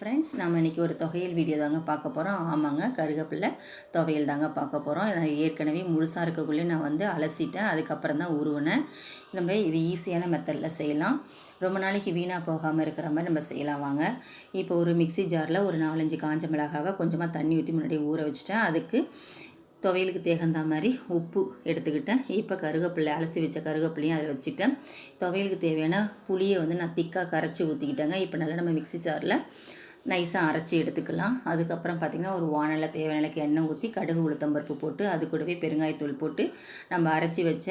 Friends நம்ம இன்றைக்கி ஒரு தொகையல் வீடியோ தாங்க பார்க்க போகிறோம் ஆமாங்க கருகப்பில்லை துவையல் தாங்க பார்க்க போகிறோம் ஏற்கனவே முழுசாக இருக்கக்குள்ளே நான் வந்து அலசிட்டேன். அதுக்கப்புறம் தான் உருவினேன். நம்ம இது ஈஸியான மெத்தடில் செய்யலாம். ரொம்ப நாளைக்கு வீணாக போகாமல் இருக்கிற மாதிரி நம்ம செய்யலாம் வாங்க. இப்போ ஒரு மிக்ஸி ஜாரில் ஒரு நாலஞ்சு காஞ்ச மிளகாவை கொஞ்சமாக தண்ணி ஊற்றி முன்னாடி ஊற வச்சுட்டேன். அதுக்கு துவையலுக்கு தேகந்த மாதிரி உப்பு எடுத்துக்கிட்டேன். இப்போ கருகப்பிள்ளை அலசி வச்ச கருகப்பிள்ளையும் அதில் வச்சுட்டேன். துவையலுக்கு தேவையான புளியை வந்து நான் திக்காக கரைச்சி ஊற்றிக்கிட்டேங்க இப்போ நல்லா நம்ம மிக்ஸி ஜாரில் நைஸாக அரைச்சி எடுத்துக்கலாம். அதுக்கப்புறம் பார்த்திங்கன்னா ஒரு வானலை தேவையான எண்ணெய் ஊற்றி கடுகு உளுத்தம்பருப்பு போட்டு அது கூடவே பெருங்காயத்தூள் போட்டு நம்ம அரைச்சி வச்ச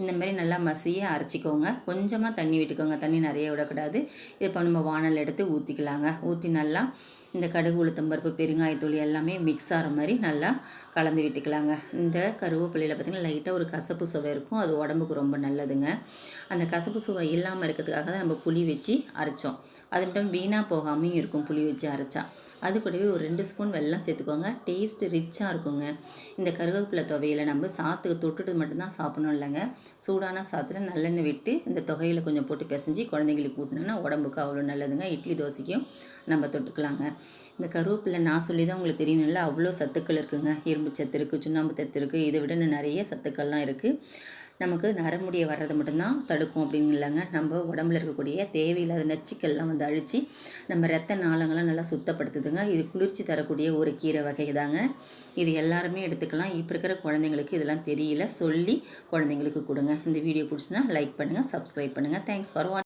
இந்த மாதிரி நல்லா மசியை அரைச்சிக்கோங்க. கொஞ்சமாக தண்ணி விட்டுக்கோங்க. தண்ணி நிறைய விடக்கூடாது. இப்போ நம்ம வானல் எடுத்து ஊற்றிக்கலாங்க ஊற்றி நல்லா இந்த கடுகு உளுத்தம்பருப்பு பெருங்காயத்தூள் எல்லாமே மிக்ஸ் ஆகிற மாதிரி நல்லா கலந்து விட்டுக்கலாங்க. இந்த கருவேப்பிலையில் பார்த்திங்கன்னா லைட்டாக ஒரு கசப்பு சுவை இருக்கும். அது உடம்புக்கு ரொம்ப நல்லதுங்க. அந்த கசப்பு சுவை இல்லாமல் இருக்கிறதுக்காக தான் நம்ம புளி வச்சு அரைச்சோம். அது மட்டும் வீணாக போகாமையும் இருக்கும். புளி வச்சு அரைச்சா. அது கூடவே ஒரு ரெண்டு ஸ்பூன் வெள்ளம் சேர்த்துக்கோங்க. டேஸ்ட் ரிச்சாக இருக்குங்க. இந்த கருவேப்பிலை துவையில் நம்ம சாத்துக்கு தொட்டுட்டு மட்டும்தான் சாப்பிடணும் இல்லைங்க. சூடான சாத்தில் நல்லெண்ணெய் விட்டு இந்த தொகையில் கொஞ்சம் போட்டு பிசைஞ்சு குழந்தைங்களுக்கு ஊட்டினோன்னா உடம்புக்கு அவ்வளோ நல்லதுங்க. இட்லி தோசைக்கும் நம்ம தொட்டுக்கலாங்க. இந்த கருவேப்பிலை நான் சொல்லி தான் உங்களுக்கு தெரியணும்ல அவ்வளோ சத்துக்கள் இருக்குங்க. இரும்பு சத்து இருக்குது சுண்ணாம்பு சத்து இருக்குது இதை விட நிறைய சத்துக்கள்லாம் இருக்குது நமக்கு நரமுடியை வர்றதை மட்டும்தான் தடுக்கும் அப்படின்னு இல்லைங்க. நம்ம உடம்புல இருக்கக்கூடிய தேவையில்லாத நச்சுக்கள்லாம் வந்து அழித்து நம்ம ரத்த நாளங்கள்லாம் நல்லா சுத்தப்படுத்துதுங்க. இது குளிர்ச்சி தரக்கூடிய ஒரு கீரை வகை தாங்க இது எல்லாருமே எடுத்துக்கலாம். இப்போ இருக்கிற குழந்தைங்களுக்கு இதெல்லாம் தெரியல. சொல்லி குழந்தைங்களுக்கு கொடுங்க. இந்த வீடியோ பிடிச்சினா லைக் பண்ணுங்கள் சப்ஸ்கிரைப் பண்ணுங்கள் தேங்க்ஸ் ஃபார் வாட்ச்